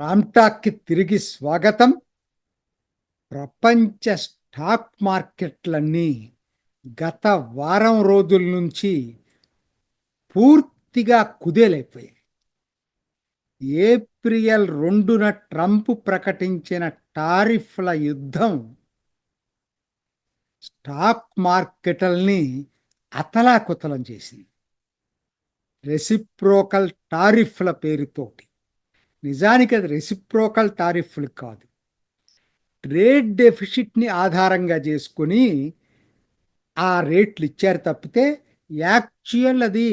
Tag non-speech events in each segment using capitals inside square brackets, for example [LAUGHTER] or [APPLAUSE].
రామ్టాక్కి తిరిగి స్వాగతం. ప్రపంచ స్టాక్ మార్కెట్లన్నీ గత వారం రోజుల నుంచి పూర్తిగా కుదేలైపోయాయి. ఏప్రిల్ రెండున ట్రంప్ ప్రకటించిన టారిఫ్ల యుద్ధం స్టాక్ మార్కెట్లని అతలాకుతలం చేసింది. రెసిప్రోకల్ టారిఫ్ల పేరుతోటి నిజానికి అది రెసిప్రోకల్ టారిఫ్లు కాదు. ట్రేడ్ డెఫిసిట్ని ఆధారంగా చేసుకొని ఆ రేట్లు ఇచ్చారు తప్పితే యాక్చువల్ అది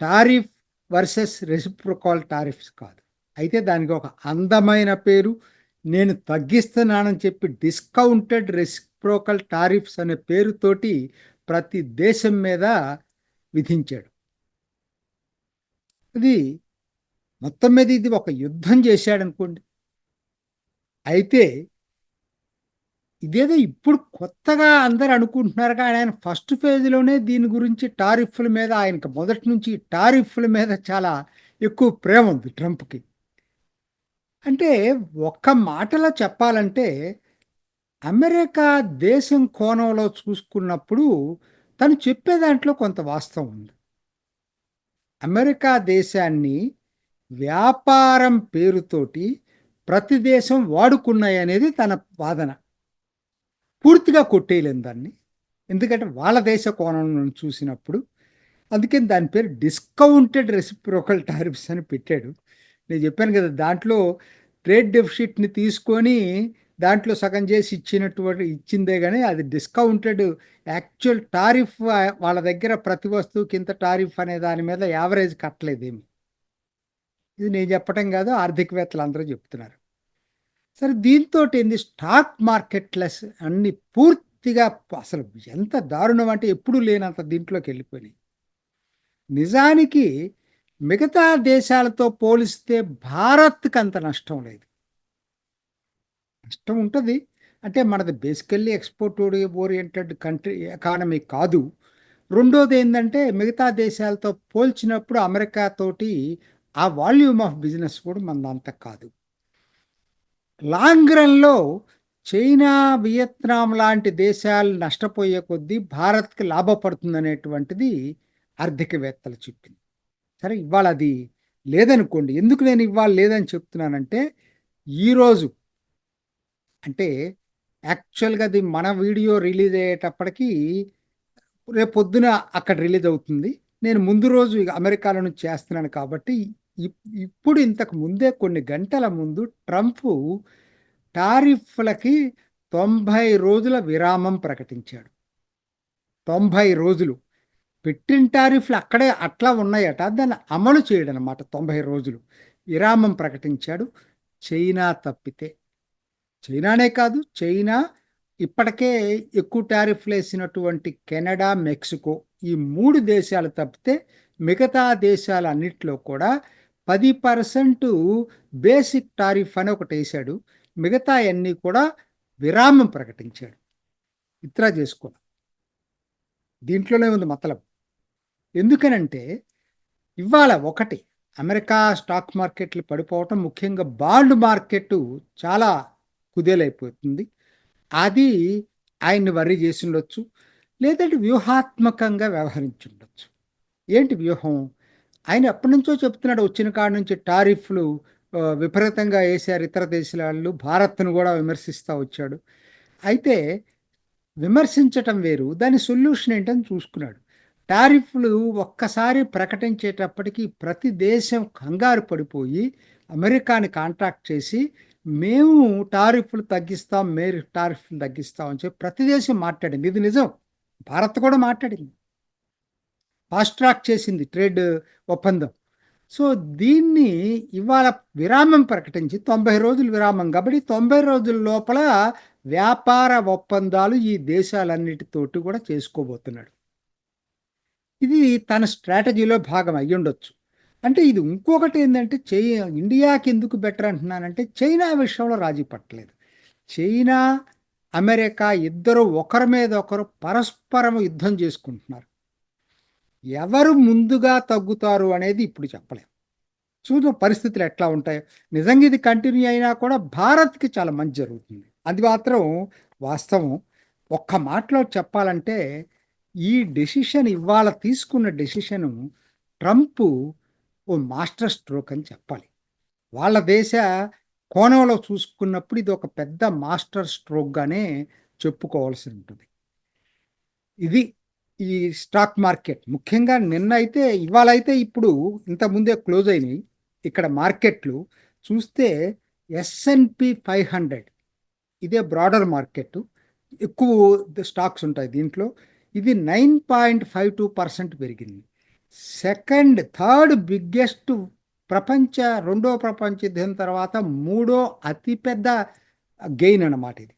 టారిఫ్ వర్సెస్ రెసిప్రోకల్ టారిఫ్స్ కాదు. అయితే దానికి ఒక అందమైన పేరు నేను తగ్గిస్తున్నానని చెప్పి డిస్కౌంటెడ్ రెసిప్రోకల్ టారిఫ్స్ అనే పేరుతోటి ప్రతి దేశం మీద విధించాడు. అది మొత్తం మీద ఇది ఒక యుద్ధం చేశాడనుకోండి. అయితే ఇదేదో ఇప్పుడు కొత్తగా అందరు అనుకుంటున్నారు కానీ ఆయన ఫస్ట్ ఫేజ్లోనే దీని గురించి టారిఫ్ల మీద ఆయనకు మొదటి నుంచి టారిఫ్ల మీద చాలా ఎక్కువ ప్రేమ ఉంది ట్రంప్కి. అంటే ఒక్క మాటలో చెప్పాలంటే అమెరికా దేశం కోణంలో చూసుకున్నప్పుడు తను చెప్పే దాంట్లో కొంత వాస్తవం ఉంది. అమెరికా దేశాన్ని వ్యాపారం పేరుతోటి ప్రతి దేశం వాడుకున్నాయి అనేది తన వాదన. పూర్తిగా కొట్టేయలేం దాన్ని. ఎందుకంటే వాళ్ళ దేశ కోణం చూసినప్పుడు అందుకని దాని పేరు డిస్కౌంటెడ్ రెసిప్రోకల్ టారిఫ్స్ అని పెట్టాడు. నేను చెప్పాను కదా దాంట్లో ట్రేడ్ డెఫిసిట్ని తీసుకొని దాంట్లో సగం చేసి ఇచ్చినటువంటి ఇచ్చిందే కానీ అది డిస్కౌంటెడ్ యాక్చువల్ టారిఫ్ వాళ్ళ దగ్గర ప్రతి వస్తువుకి ఇంత టారిఫ్ అనే దాని మీద యావరేజ్ కట్టలేదేమి. ఇది నేను చెప్పటం కాదు ఆర్థికవేత్తలు అందరూ చెప్తున్నారు. సరే దీంతో ఏంది? స్టాక్ మార్కెట్లెస్ అన్ని పూర్తిగా అసలు ఎంత దారుణం అంటే ఎప్పుడు లేనంత దీంట్లోకి వెళ్ళిపోయినాయి. నిజానికి మిగతా దేశాలతో పోలిస్తే భారత్కి అంత నష్టం లేదు. నష్టం ఉంటుంది. అంటే మనది basically export oriented country economy కాదు. రెండోది ఏంటంటే మిగతా దేశాలతో పోల్చినప్పుడు అమెరికా తోటి ఆ వాల్యూమ్ ఆఫ్ బిజినెస్ కూడా మన అంత కాదు. లాంగ్ రన్లో చైనా వియత్నాం లాంటి దేశాలు నష్టపోయే కొద్దీ భారత్కి లాభపడుతుంది అనేటువంటిది ఆర్థికవేత్తలు చెప్పింది. సరే ఇవాళ అది లేదనుకోండి. ఎందుకు నేను ఇవాళ లేదని చెప్తున్నానంటే ఈరోజు అంటే యాక్చువల్గా అది మన వీడియో రిలీజ్ అయ్యేటప్పటికీ రేపు పొద్దున అక్కడ రిలీజ్ అవుతుంది. నేను ముందు రోజు అమెరికాలో నుంచి చేస్తున్నాను కాబట్టి ఇప్పుడు ఇంతకు ముందే కొన్ని గంటల ముందు ట్రంప్ టారిఫ్లకి తొంభై రోజుల విరామం ప్రకటించాడు. తొంభై రోజులు. పెట్టిన టారిఫ్లు అక్కడే అట్లా ఉన్నాయట దాన్ని అమలు చేయడనమాట తొంభై రోజులు. విరామం ప్రకటించాడు చైనా తప్పితే. చైనానే కాదు చైనా ఇప్పటికే ఎక్కువ టారిఫ్లు వేసినటువంటి కెనడా మెక్సికో ఈ మూడు దేశాలు తప్పితే మిగతా దేశాలన్నింటిలో కూడా పది పర్సెంట్ బేసిక్ టారిఫ్ అని ఒకటి వేశాడు. మిగతా అన్నీ కూడా విరామం ప్రకటించాడు. ఇత్రా చేసుకో దీంట్లోనే ఉంది మతలం ఎందుకనంటే ఇవాళ ఒకటి అమెరికా స్టాక్ మార్కెట్లు పడిపోవటం ముఖ్యంగా బాండ్ మార్కెట్ చాలా కుదేలైపోతుంది. అది ఆయన్ని వర్రీ చేసి ఉండొచ్చు లేదంటే వ్యూహాత్మకంగా వ్యవహరించుండొచ్చు ఏంటి వ్యూహం? ఆయన ఎప్పటి నుంచో చెప్తున్నాడు వచ్చిన కాడ నుంచి టారిఫ్లు విపరీతంగా వేసారు ఇతర దేశాల వాళ్ళు భారత్ను కూడా విమర్శిస్తూ వచ్చాడు. అయితే విమర్శించటం వేరు దాని సొల్యూషన్ ఏంటని చూసుకున్నాడు. టారిఫ్లు ఒక్కసారి ప్రకటించేటప్పటికి ప్రతి దేశం కంగారు పడిపోయి అమెరికాని కాంట్రాక్ట్ చేసి మేము టారిఫ్లు తగ్గిస్తాం మీరు టారిఫ్లు తగ్గిస్తాం అని చెప్పి ప్రతి దేశం మాట్లాడింది. ఇది నిజం. భారత్ కూడా మాట్లాడింది. ఫాస్ట్ ట్రాక్ చేసింది ట్రేడ్ ఒప్పందం. సో దీన్ని ఇవాళ విరామం ప్రకటించి తొంభై రోజులు విరామం కాబట్టి తొంభై రోజుల లోపల వ్యాపార ఒప్పందాలు ఈ దేశాలన్నిటితోటి కూడా చేసుకోబోతున్నాడు. ఇది తన స్ట్రాటజీలో భాగం అయ్యి ఉండొచ్చు. అంటే ఇది ఇంకొకటి ఏంటంటే చై ఇండియాకి ఎందుకు బెటర్ అంటున్నానంటే చైనా విషయంలో రాజీ పట్టలేదు. చైనా అమెరికా ఇద్దరు ఒకరి మీద ఒకరు పరస్పరం యుద్ధం చేసుకుంటున్నారు. ఎవరు ముందుగా తగ్గుతారు అనేది ఇప్పుడు చెప్పలేము చూద్దాం పరిస్థితులు ఎట్లా ఉంటాయో. నిజంగా ఇది కంటిన్యూ అయినా కూడా భారత్కి చాలా మంచి జరుగుతుంది. అది మాత్రం వాస్తవం. ఒక్క మాటలో చెప్పాలంటే ఈ డెసిషన్ ఇవాళ తీసుకున్న డెసిషను ట్రంప్ ఓ మాస్టర్ స్ట్రోక్ అని చెప్పాలి. వాళ్ళ దేశ కోణంలో చూసుకున్నప్పుడు ఇది ఒక పెద్ద మాస్టర్ స్ట్రోక్గానే చెప్పుకోవాల్సి ఉంటుంది. ఇది ఈ స్టాక్ మార్కెట్ ముఖ్యంగా నిన్న అయితే ఇవాళ అయితే ఇప్పుడు ఇంత ముందే క్లోజ్ అయినాయి. ఇక్కడ మార్కెట్లు చూస్తే S and P five hundred ఇదే బ్రాడర్ మార్కెట్ ఎక్కువ స్టాక్స్ ఉంటాయి దీంట్లో. ఇది nine point five two percent పెరిగింది. సెకండ్ థర్డ్ బిగ్గెస్ట్ ప్రపంచ రెండో ప్రపంచ యుద్ధం తర్వాత మూడో అతిపెద్ద గెయిన్ అన్నమాట ఇది.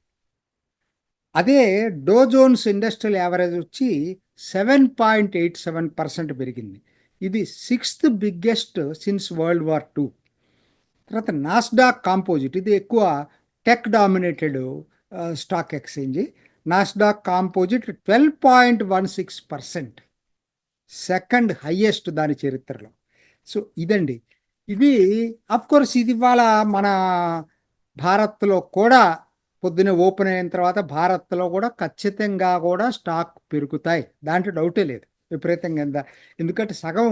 అదే డోజోన్స్ ఇండస్ట్రియల్ యావరేజ్ వచ్చి seven point eight seven percent పెరిగింది. ఇది sixth biggest since world war two. తర్వాత నాస్డాక్ కాంపోజిట్ ఇది ఎక్కువ tech dominated stock exchange. Nasdaq composite twelve point one six percent. Second highest దాని చరిత్రలో. సో ఇదండి. ఇది అఫ్కోర్స్ ఇది ఇవాళ మన భారత్లో కూడా పొద్దున ఓపెన్ అయిన తర్వాత భారత్లో కూడా ఖచ్చితంగా కూడా స్టాక్ పెరుగుతాయి. దాంట్లో డౌటే లేదు. విపరీతంగా ఎందుకంటే సగం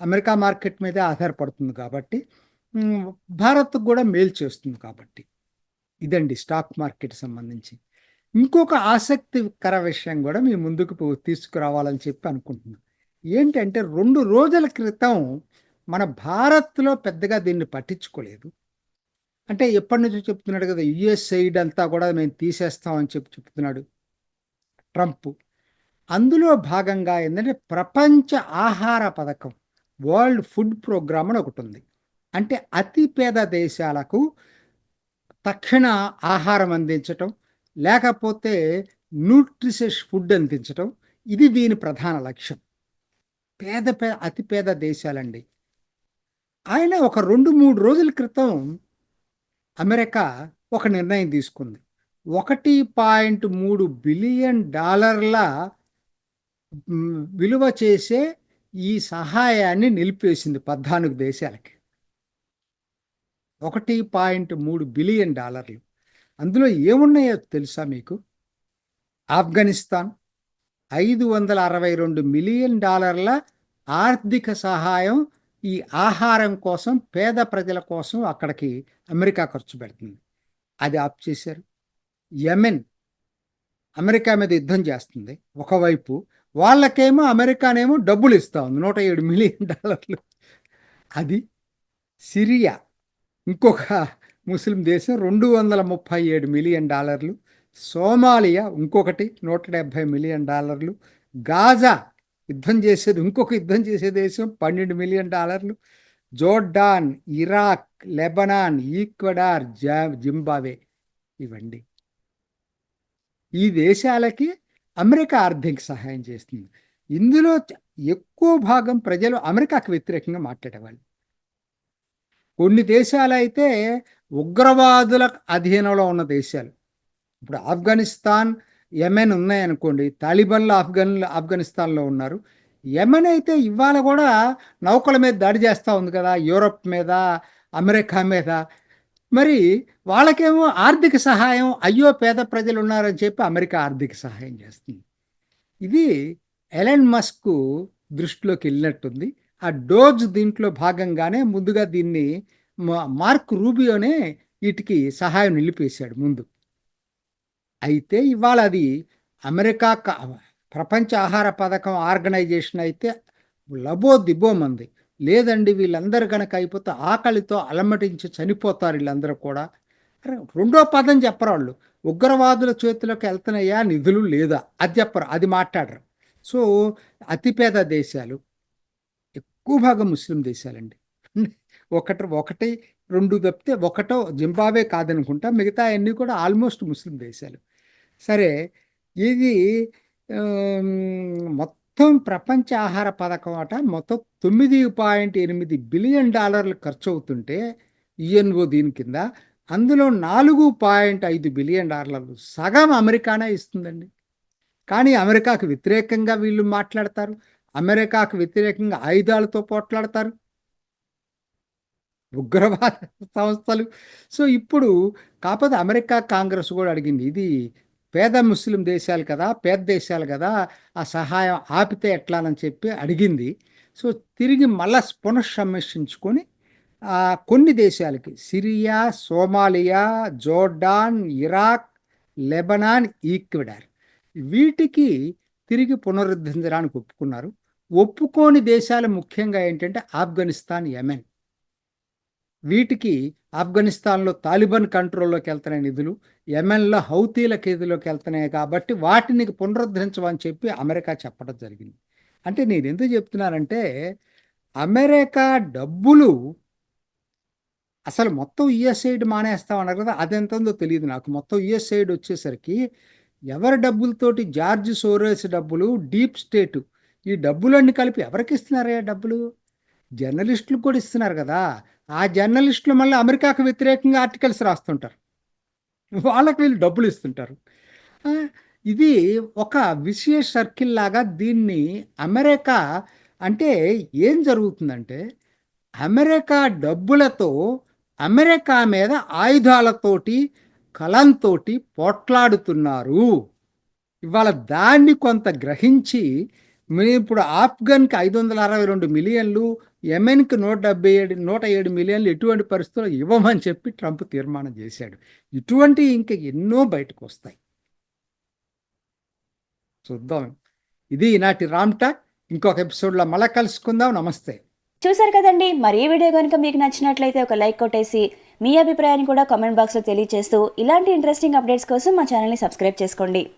అమెరికా మార్కెట్ మీదే ఆధారపడుతుంది కాబట్టి భారత్కు కూడా మేలు చేస్తుంది కాబట్టి. ఇదండి స్టాక్ మార్కెట్ సంబంధించి. ఇంకొక ఆసక్తికర విషయం కూడా మీ ముందుకు తీసుకురావాలని చెప్పి అనుకుంటున్నాను ఏంటంటే రెండు రోజుల క్రితం మన భారత్లో పెద్దగా దీన్ని పట్టించుకోలేదు. అంటే ఎప్పటి నుంచో చెప్తున్నాడు కదా యుఎస్ సైడ్ అంతా కూడా మేము తీసేస్తామని చెప్పి చెప్తున్నాడు ట్రంప్. అందులో భాగంగా ఏంటంటే ప్రపంచ ఆహార పథకం వరల్డ్ ఫుడ్ ప్రోగ్రామ్ అని ఒకటి ఉంది. అంటే అతి పేద దేశాలకు తక్షణ ఆహారం అందించటం లేకపోతే న్యూట్రిషస్ ఫుడ్ అందించటం ఇది దీని ప్రధాన లక్ష్యం. పేద పేద అతి పేద దేశాలండి. ఆయన ఒక రెండు మూడు రోజుల క్రితం అమెరికా ఒక నిర్ణయం తీసుకుంది. ఒకటి పాయింట్ మూడు బిలియన్ డాలర్ల విలువ చేసే ఈ సహాయాన్ని నిలిపేసింది పద్నాలుగు దేశాలకి. ఒకటి పాయింట్ మూడు బిలియన్ డాలర్లు. అందులో ఏమున్నాయో తెలుసా మీకు? ఆఫ్ఘనిస్తాన్ ఐదు వందల అరవై రెండు మిలియన్ డాలర్ల ఆర్థిక సహాయం ఈ ఆహారం కోసం పేద ప్రజల కోసం అక్కడికి అమెరికా ఖర్చు పెడుతుంది. అది ఆప్ చేశారు. యెమెన్ అమెరికా మీద యుద్ధం చేస్తుంది. ఒకవైపు వాళ్ళకేమో అమెరికానేమో డబ్బులు ఇస్తా ఉంది. నూట ఏడు మిలియన్ డాలర్లు. అది సిరియా. ఇంకొక ముస్లిం దేశం రెండు వందల ముప్పై ఏడు మిలియన్ డాలర్లు. సోమాలియా ఇంకొకటి నూట డెబ్భై మిలియన్ డాలర్లు. గాజా యుద్ధం చేసేది ఇంకొక యుద్ధం చేసే దేశం పన్నెండు మిలియన్ డాలర్లు. జోర్డాన్ ఇరాక్ లెబనాన్ ఈక్వడార్ జా జింబావే ఇవండి. ఈ దేశాలకి అమెరికా ఆర్థిక సహాయం చేస్తుంది. ఇందులో ఎక్కువ భాగం ప్రజలు అమెరికాకు వ్యతిరేకంగా మాట్లాడేవాళ్ళు. కొన్ని దేశాలు అయితే ఉగ్రవాదుల అధీనంలో ఉన్న దేశాలు. ఇప్పుడు ఆఫ్ఘనిస్తాన్ యమెన్ ఉన్నాయనుకోండి తాలిబన్లు ఆఫ్ఘన్ ఆఫ్ఘనిస్తాన్లో ఉన్నారు. యమెన్ అయితే ఇవాళ కూడా నౌకల మీద దాడి చేస్తూ ఉంది కదా యూరప్ మీద అమెరికా మీద. మరి వాళ్ళకేమో ఆర్థిక సహాయం అయ్యో పేద ప్రజలు ఉన్నారని చెప్పి అమెరికా ఆర్థిక సహాయం చేస్తుంది. ఇది ఎలన్ మస్క్ దృష్టిలోకి వెళ్ళినట్టుంది. ఆ డోజ్ దీంట్లో భాగంగానే ముందుగా దీన్ని మా- మార్క్ రూబియోనే వీటికి సహాయం నిలిపేశాడు ముందు. అయితే ఇవాళ అది అమెరికా క- ప్రపంచ ఆహార పథకం ఆర్గనైజేషన్ అయితే లబో దిబోమంది లేదండి వీళ్ళందరూ కనుక అయిపోతే ఆకలితో అలమటించి చనిపోతారు వీళ్ళందరూ కూడా. రెండో పదం చెప్పరు వాళ్ళు. ఉగ్రవాదుల చేతిలోకి వెళ్తున్నాయా నిధులు లేదా? అది చెప్పరు అది మాట్లాడరు. సో అతిపేద దేశాలు ఎక్కువ భాగం ముస్లిం దేశాలండి. [LAUGHS] ఒకటి ఒకటి రెండు తప్పితే ఒకటో జింబాబే కాదనుకుంటా మిగతా అన్నీ కూడా ఆల్మోస్ట్ ముస్లిం దేశాలు. సరే ఇది మొత్తం ప్రపంచ ఆహార పథకం అట మొత్తం తొమ్మిది పాయింట్ ఎనిమిది బిలియన్ డాలర్లు ఖర్చు అవుతుంటే యుఎన్ఓ దీని కింద అందులో నాలుగు పాయింట్ ఐదు బిలియన్ డాలర్లు సగం అమెరికానే ఇస్తుందండి. కానీ అమెరికాకు వ్యతిరేకంగా వీళ్ళు మాట్లాడతారు అమెరికాకు వ్యతిరేకంగా ఆయుధాలతో పోట్లాడతారు ఉగ్రవాద సంస్థలు. సో ఇప్పుడు కాకపోతే అమెరికా కాంగ్రెస్ కూడా అడిగింది ఇది పేద ముస్లిం దేశాలు కదా పేద దేశాలు కదా ఆ సహాయం ఆపితే ఎట్లానని చెప్పి అడిగింది. సో తిరిగి మళ్ళా పునఃసమీక్షించుకొని కొన్ని దేశాలకి Syria Somalia Jordan Iraq Lebanon Ecuador. వీటికి తిరిగి పునరుద్ధరించడానికి ఒప్పుకున్నారు. ఒప్పుకోని దేశాలు ముఖ్యంగా ఏంటంటే ఆఫ్ఘనిస్తాన్ యెమెన్. వీటికి ఆఫ్ఘనిస్తాన్లో తాలిబాన్ కంట్రోల్లోకి వెళ్తున్నాయి నిధులు యెమెన్లో హౌతీల కేదులోకి వెళ్తున్నాయి కాబట్టి వాటిని పునరుద్ధరించమని చెప్పి అమెరికా చెప్పడం జరిగింది. అంటే నేను ఎందుకు చెప్తున్నానంటే అమెరికా డబ్బులు అసలు మొత్తం యుఎస్ఐడ్ మానేస్తామన్నారు కదా అదెంతందో ఉందో తెలియదు నాకు. మొత్తం యుఎస్ఐడ్ వచ్చేసరికి ఎవరి డబ్బులతోటి జార్జ్ సోరేస్ డబ్బులు డీప్ స్టేట్ ఈ డబ్బులన్నీ కలిపి ఎవరికి ఇస్తున్నారయ్యా డబ్బులు? జర్నలిస్టులకు కూడా ఇస్తున్నారు కదా. ఆ జర్నలిస్టులు మళ్ళీ అమెరికాకు వ్యతిరేకంగా ఆర్టికల్స్ రాస్తుంటారు. వాళ్ళకి వీళ్ళు డబ్బులు ఇస్తుంటారు. ఇది ఒక విషయ సర్కిల్ లాగా దీన్ని అమెరికా అంటే ఏం జరుగుతుందంటే అమెరికా డబ్బులతో అమెరికా మీద ఆయుధాలతోటి కలంతోటి పోట్లాడుతున్నారు. ఇవాళ దాన్ని కొంత గ్రహించి ఇప్పుడు ఆఫ్ఘన్కి ఐదు వందల అరవై రెండు మిలియన్లు యెమెన్కి నూట డెబ్బై ఏడు నూట ఏడు మిలియన్లు ఎటువంటి పరిస్థితుల్లో ఇవ్వమని చెప్పి ట్రంప్ తీర్మానం చేశాడు. ఇటువంటి ఇంకా ఎన్నో బయటకు వస్తాయి. చూద్దాం. ఇది ఈనాటి రామ్ టాక్. ఇంకొక ఎపిసోడ్లో మళ్ళా కలుసుకుందాం. నమస్తే. చూసారు కదండి. మరి ఈ వీడియో కనుక మీకు నచ్చినట్లయితే ఒక లైక్ కొట్టేసి మీ అభిప్రాయాన్ని కూడా కామెంట్ బాక్స్లో తెలియజేస్తూ ఇలాంటి ఇంట్రెస్టింగ్ అప్డేట్స్ కోసం మా ఛానల్ని సబ్స్క్రైబ్ చేసుకోండి.